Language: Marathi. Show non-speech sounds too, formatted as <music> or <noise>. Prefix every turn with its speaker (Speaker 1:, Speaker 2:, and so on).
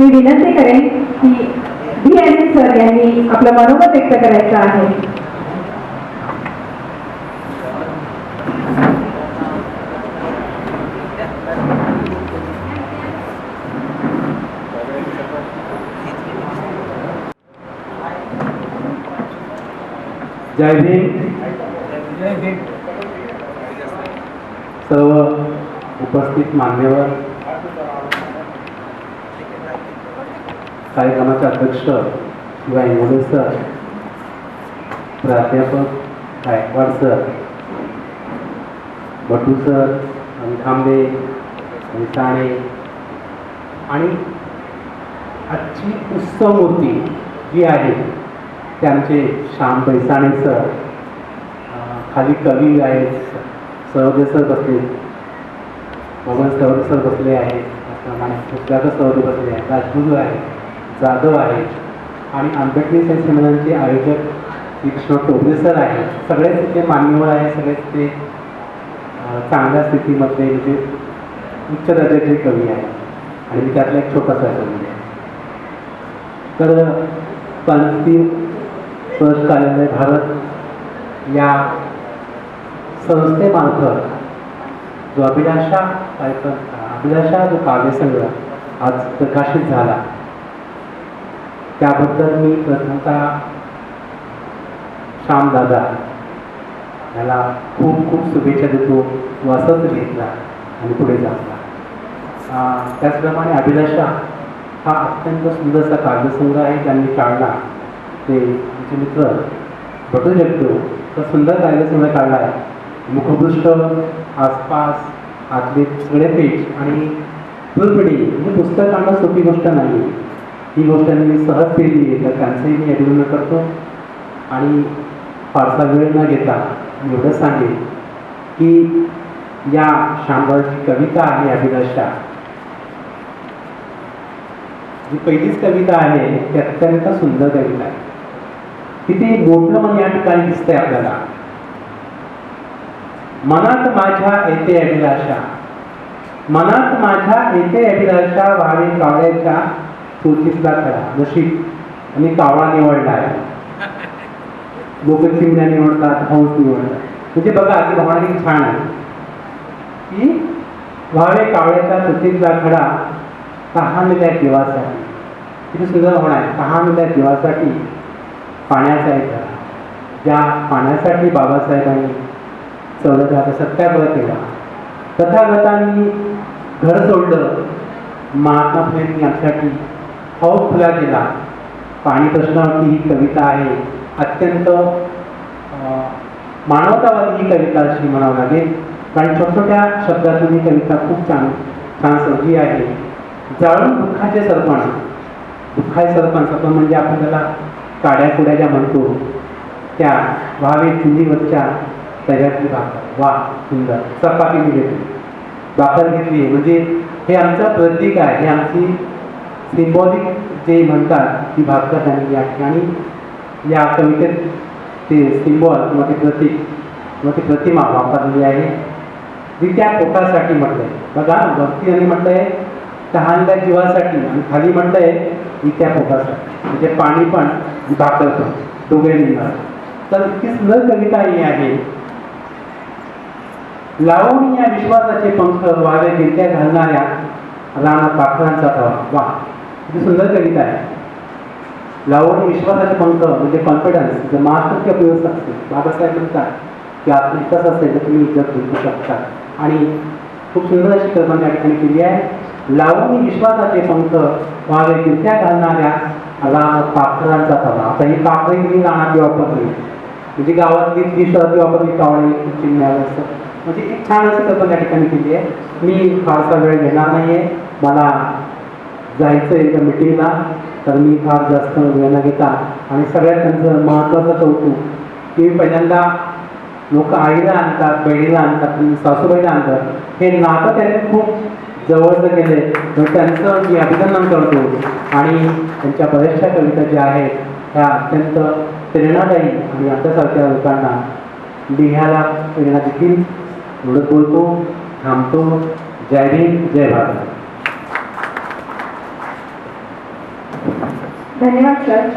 Speaker 1: मी विनंती करेन की डी एन एस सर यांनी आपलं मनोगत व्यक्त करायचं आहे.
Speaker 2: जय भीम. सर्व उपस्थित मान्यवर कार्यक्रमाचे अध्यक्ष शिवाय इंगोले सर प्राध्यापक गायकवाड सर भटू सर अंखांबे साणे आणि आजची उत्सव मूर्ती जी आहे ते आमचे श्याम पैसाणे सर खाली कवी आहेत सहदेव सर बसले भगवान सहदेव सर बसले आहेत. त्याचप्रमाणे सुधाकर सहदेव बसले आहेत राजगुरू आहे जाधव आहे आणि आंबेडकरी साहित्य संमेलनाचे आयोजक कृष्ण टोपे सर आहे सगळेच ते मान्यवर आहे सगळेच ते चांगल्या स्थितीमध्ये म्हणजे उच्च दर्जाचे कवी आहे आणि मी त्यातला एक छोटासा कवी आहे. तर क्रांती परत कार्यालय भारत या संस्थेमार्फत जो अभिलाषा कार्यक्रम अभिलाषा जो काव्यसंग्रह आज प्रकाशित झाला. त्याबद्दल मी प्रथमतः श्यामदादा याला खूप खूप शुभेच्छा देतो. तो असंच घेतला आणि पुढे जातला. त्याचप्रमाणे अभिलाषा हा अत्यंत सुंदरसा काव्यसंग्रह आहे त्यांनी काढला. ते आमचे मित्र बटू शकतो तर सुंदर काव्यसंग्रह काढला आहे. मुखपृष्ठ आसपास आतले सगळे पेज आणि फुलपडी म्हणजे पुस्तक आणणं सोपी गोष्ट नाही. ही गोष्ट मी सहज केली आहे. तर त्यांचंही मी अभिनंदन करतो आणि फारसा वेळ न घेता मी एवढं सांगेन की या शांबळची कविता आहे अभिलाषा. जी पहिलीच कविता आहे ती अत्यंत सुंदर कविता आहे. तिथे मोठं म्हणून या ठिकाणी दिसतंय आपल्याला. मनात माझ्या येते अभिलाषा. मनात माझ्या येते अभिलाषा व्हावी कावळ्याच्या चोचीतला खडा नशीब. आणि कावळा निवडला आहे. <laughs> लोक चिमण्या निवडतात हंस निवडतात. म्हणजे बघा ती भावना किती छान आहे. की व्हावे कावळ्याच्या चोचीतला खडा तहानल्या जीवासाठी. किती सुंदर भावना आहे. तहानल्या जीवासाठी पाण्याचा एक ज्या पाण्यासाठी बाबासाहेबांनी चौदाचा सत्याग्रह केला. तथागतांनी घर सोडलं. महात्मा फुलेंनी यासाठी हौस खुला केला. पाणी प्रश्नावरती ही कविता आहे. अत्यंत मानवतावादी ही कविता अशी म्हणावं लागेल. कारण छोट्या छोट्या शब्दातून ही कविता खूप छान छान सजली आहे. जाळून दुःखाचे सरपण. दुःखाचे सरपण सरपण म्हणजे आपण त्याला काड्या कुड्या ज्या म्हणतो त्या व्हावे चुलीवरच्या तव्यातली भाकर वा सुंदर. चपाती मी घेतली भाकर घेतली. म्हणजे हे आमचं प्रतीक आहे. हे आमची सिम्बॉलिक जे म्हणतात ती भाकर त्यांनी या ठिकाणी या कवितेत ते सिम्बॉल किंवा ते प्रतीक किंवा ती प्रतिमा वापरलेली आहे. जी त्या पोटासाठी म्हटलंय. बघा भक्ती आणि म्हटलंय तहानल्या जीवासाठी. आणि खाली म्हटलंय की त्या पोटासाठी. म्हणजे पाणी पण भाकर पण. दोघे निघणार तर इतकी न कविता ही आहे. लावणी या विश्वासाचे पंख वावे गिरक्या घालणाऱ्या राणा पाखरांचा तवा वा किती सुंदर कविता आहे. लावणी विश्वासाचे पंख म्हणजे कॉन्फिडन्स जर मास्टर किंवा युअर बाबासाहेब म्हणतात की आत्मविश्वास असेल तर तुम्ही जग जिंकू शकता. आणि खूप सुंदर अशी कल्पना त्या ठिकाणी केली आहे. लावणी विश्वासाचे पंख वावे गिरक्या घालणाऱ्या राणा पाखरांचा तवा आता ही पाखरे मी रानात वापरली म्हणजे गावातली जी शहरात वापरली कावळे चिमण्यावर असं. म्हणजे एक छान अशी कल्पना त्या ठिकाणी केली आहे. मी फारसा वेळ घेणार नाही आहे मला जायचं आहे एका मिटिंगला तर मी फार जास्त वेळ न घेता आणि सगळ्यात त्यांचं महत्त्वाचं कौतुक की पहिल्यांदा लोक आईला आणतात बहिणीला आणतात सासूबाईला आणतात. हे नातं त्यांनी खूप जवळचं केले तर त्यांचं मी अभिनंदन करतो. आणि त्यांच्या बऱ्याचशा कविता ज्या आहेत ह्या अत्यंत प्रेरणादायी आणि आमच्यासारख्या लोकांना लिहायला प्रेरणा देखील एवढं बोलतो थांबतो. जय भीम जय भारत.
Speaker 1: धन्यवाद सर